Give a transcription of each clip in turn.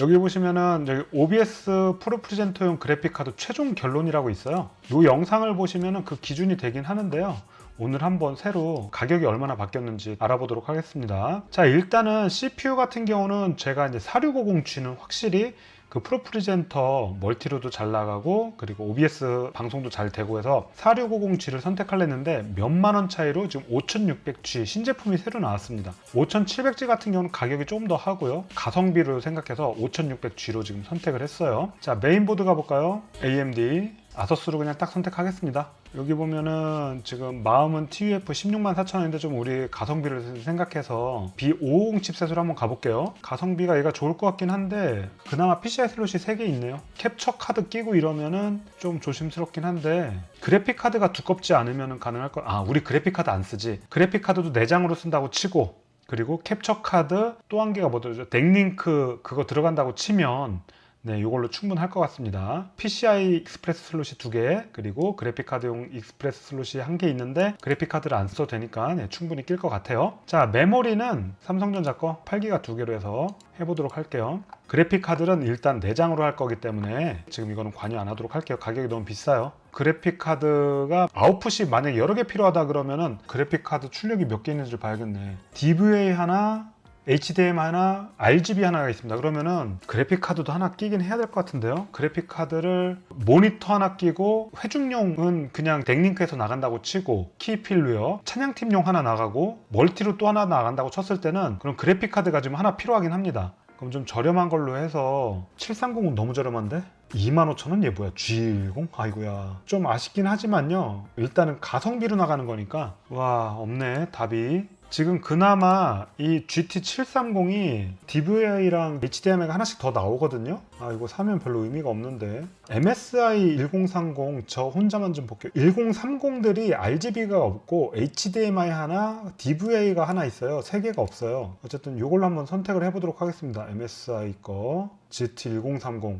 여기 보시면은 여기 OBS 프로 프리젠터용 그래픽 카드 최종 결론이라고 있어요. 이 영상을 보시면은 그 기준이 되긴 하는데요. 오늘 한번 새로 가격이 얼마나 바뀌었는지 알아보도록 하겠습니다. 자, 일단은 CPU 같은 경우는 제가 이제 4650G는 확실히 그 프로 프리젠터 멀티로도 잘 나가고 그리고 OBS 방송도 잘 되고 해서 4650G를 선택하려는데 몇만 원 차이로 지금 5600G 신제품이 새로 나왔습니다. 5700G 같은 경우는 가격이 조금 더 하고요. 가성비로 생각해서 5600G로 지금 선택을 했어요. 자, 메인보드 가볼까요? AMD 아서스로 그냥 딱 선택하겠습니다. 여기 보면은 지금 마음은 TUF 16만 4천 원인데 좀 우리 가성비를 생각해서 B550 칩셋으로 한번 가볼게요. 가성비가 얘가 좋을 것 같긴 한데 그나마 PCI 슬롯이 3개 있네요. 캡처 카드 끼고 이러면은 좀 조심스럽긴 한데 그래픽 카드가 두껍지 않으면 가능할 거. 아 우리 그래픽 카드 안 쓰지. 그래픽 카드도 내장으로 쓴다고 치고 그리고 캡처 카드 또 한 개가 뭐죠? 덱링크 그거 들어간다고 치면 네, 이걸로 충분할 것 같습니다. PCI 익스프레스 슬롯이 두 개, 그리고 그래픽 카드용 익스프레스 슬롯이 한 개 있는데 그래픽 카드를 안 써도 되니까 네, 충분히 낄 것 같아요. 자, 메모리는 삼성전자 거 8기가 두 개로 해서 해보도록 할게요. 그래픽 카드는 일단 내장으로 할 거기 때문에 지금 이거는 관여 안 하도록 할게요. 가격이 너무 비싸요. 그래픽 카드가 아웃풋이 만약에 여러 개 필요하다 그러면은 그래픽 카드 출력이 몇 개 있는지 를 봐야겠네. DVA 하나, HDMI 하나, RGB 하나가 있습니다. 그러면은 그래픽 카드도 하나 끼긴 해야 될 것 같은데요. 그래픽 카드를 모니터 하나 끼고 회중용은 그냥 덱링크에서 나간다고 치고 키필루요 찬양팀용 하나 나가고 멀티로 또 하나 나간다고 쳤을 때는 그럼 그래픽 카드가 지금 하나 필요하긴 합니다. 그럼 좀 저렴한 걸로 해서 730은 너무 저렴한데? 25,000원 얘 뭐야 G10? 아이고야 좀 아쉽긴 하지만요 일단은 가성비로 나가는 거니까 와 없네 답이 지금 그나마 이 GT730이 DVI랑 HDMI가 하나씩 더 나오거든요. 아 이거 사면 별로 의미가 없는데. MSI 1030 저 혼자만 좀 볼게요. 1030들이 RGB가 없고 HDMI 하나 DVI가 하나 있어요. 세 개가 없어요. 어쨌든 이걸로 한번 선택을 해보도록 하겠습니다. MSI 거. GT1030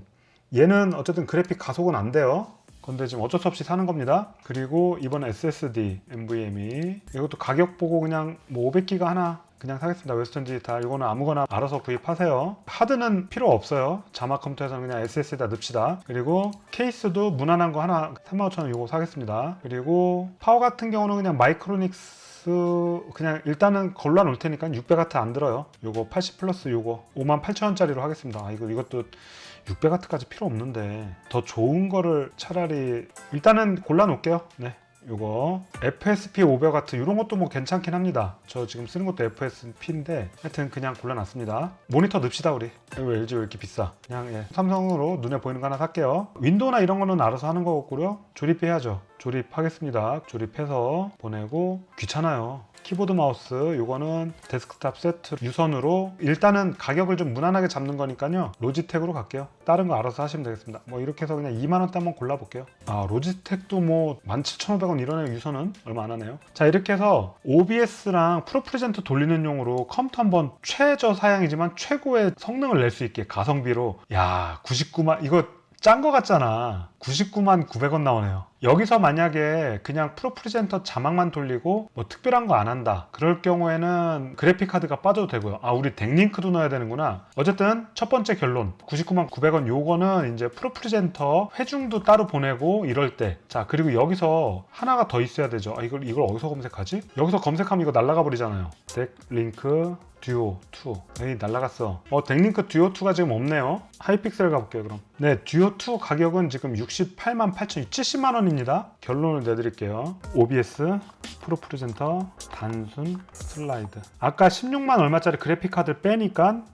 얘는 어쨌든 그래픽 가속은 안 돼요. 근데 지금 어쩔 수 없이 사는 겁니다. 그리고 이번 SSD NVMe 이것도 가격 보고 그냥 뭐 500기가 하나 그냥 사겠습니다. 웨스턴 디지털 이거는 아무거나 알아서 구입하세요. 하드는 필요 없어요. 자막 컴퓨터에서는 그냥 SSD에다 넣읍시다. 그리고 케이스도 무난한 거 하나 35,000원 이거 사겠습니다. 그리고 파워 같은 경우는 그냥 마이크로닉스 그냥 일단은 걸러 놓을 테니까 600W 안 들어요. 요거 80 플러스 요거 58,000원짜리로 하겠습니다. 아 이거 이것도 600W까지 필요 없는데 더 좋은 거를 차라리 일단은 골라 놓을게요. 네. 요거 FSP 500W 이런 것도 뭐 괜찮긴 합니다. 저 지금 쓰는 것도 FSP인데 하여튼 그냥 골라놨습니다. 모니터 넣읍시다 우리. 이거 LG 왜 이렇게 비싸? 그냥 예. 삼성으로 눈에 보이는 거 하나 살게요. 윈도우나 이런 거는 알아서 하는 거고요. 조립해야죠. 조립하겠습니다. 조립해서 보내고 귀찮아요. 키보드 마우스 요거는 데스크탑 세트 유선으로 일단은 가격을 좀 무난하게 잡는 거니까요. 로지텍으로 갈게요. 다른 거 알아서 하시면 되겠습니다. 뭐 이렇게 해서 그냥 2만원대 한번 골라볼게요. 아 로지텍도 뭐 17,500원 이러네요 유선은. 얼마 안 하네요. 자 이렇게 해서 OBS랑 프로 프레젠터 돌리는 용으로 컴퓨터 한번 최저 사양이지만 최고의 성능을 낼 수 있게 가성비로. 야 99만 이거 짠 거 같잖아 99만 900원 나오네요. 여기서 만약에 그냥 프로 프리젠터 자막만 돌리고 뭐 특별한 거 안 한다. 그럴 경우에는 그래픽 카드가 빠져도 되고요. 아 우리 덱링크도 넣어야 되는구나. 어쨌든 첫 번째 결론 99만 900원 요거는 이제 프로 프리젠터 회중도 따로 보내고 이럴 때. 자 그리고 여기서 하나가 더 있어야 되죠. 아 이걸 이걸 어디서 검색하지? 여기서 검색하면 이거 날라가 버리잖아요. 덱링크 듀오 2 에이 날라갔어. 어 덱링크 듀오 2가 지금 없네요. 하이픽셀 가볼게요 그럼. 네 듀오 2 가격은 지금 68만 8천 70만 원입니다. 결론을 내드릴게요. OBS 프로 프레젠터 단순 슬라이드. 아까 16만 얼마짜리 그래픽 카드 빼니까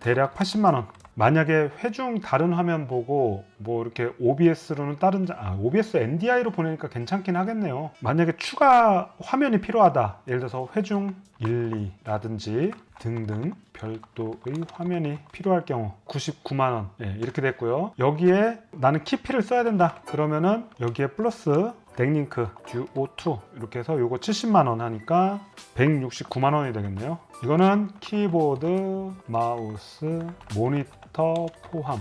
대략 80만 원 만약에 회중 다른 화면 보고 뭐 이렇게 OBS로는 다른 자- 아, OBS NDI로 보내니까 괜찮긴 하겠네요. 만약에 추가 화면이 필요하다. 예를 들어서 회중 1, 2라든지 등등 별도의 화면이 필요할 경우 99만 원 예, 이렇게 됐고요. 여기에 나는 키피를 써야 된다. 그러면은 여기에 플러스 덱링크 듀오2 이렇게 해서 요거 70만 원 하니까 169만 원이 되겠네요. 이거는 키보드, 마우스, 모니터 포함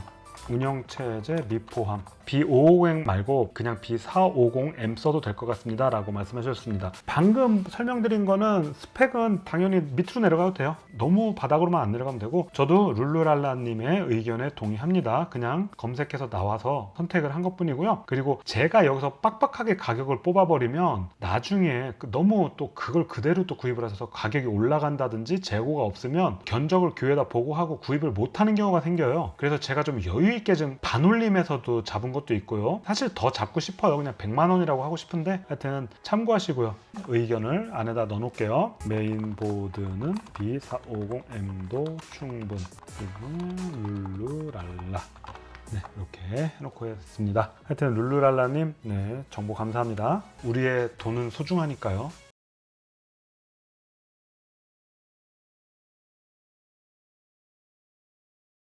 운영체제 미포함 B550 말고 그냥 B450M 써도 될 것 같습니다 라고 말씀하셨습니다. 방금 설명드린 거는 스펙은 당연히 밑으로 내려가도 돼요. 너무 바닥으로만 안 내려가면 되고 저도 룰루랄라님의 의견에 동의합니다. 그냥 검색해서 나와서 선택을 한 것 뿐이고요. 그리고 제가 여기서 빡빡하게 가격을 뽑아버리면 나중에 그 너무 또 그걸 그대로 또 구입을 하셔서 가격이 올라간다든지 재고가 없으면 견적을 교회에다 보고하고 구입을 못하는 경우가 생겨요. 그래서 제가 좀 여유 있게 좀 반올림에서도 잡은 것도 있고요 사실 더 잡고 싶어요 그냥 100만 원이라고 하고 싶은데 하여튼 참고하시고요 의견을 안에다 넣어 놓을게요 메인보드는 B450M도 충분 룰루랄라 네, 이렇게 해놓고 했습니다. 하여튼 룰루랄라님, 네, 정보 감사합니다. 우리의 돈은 소중하니까요.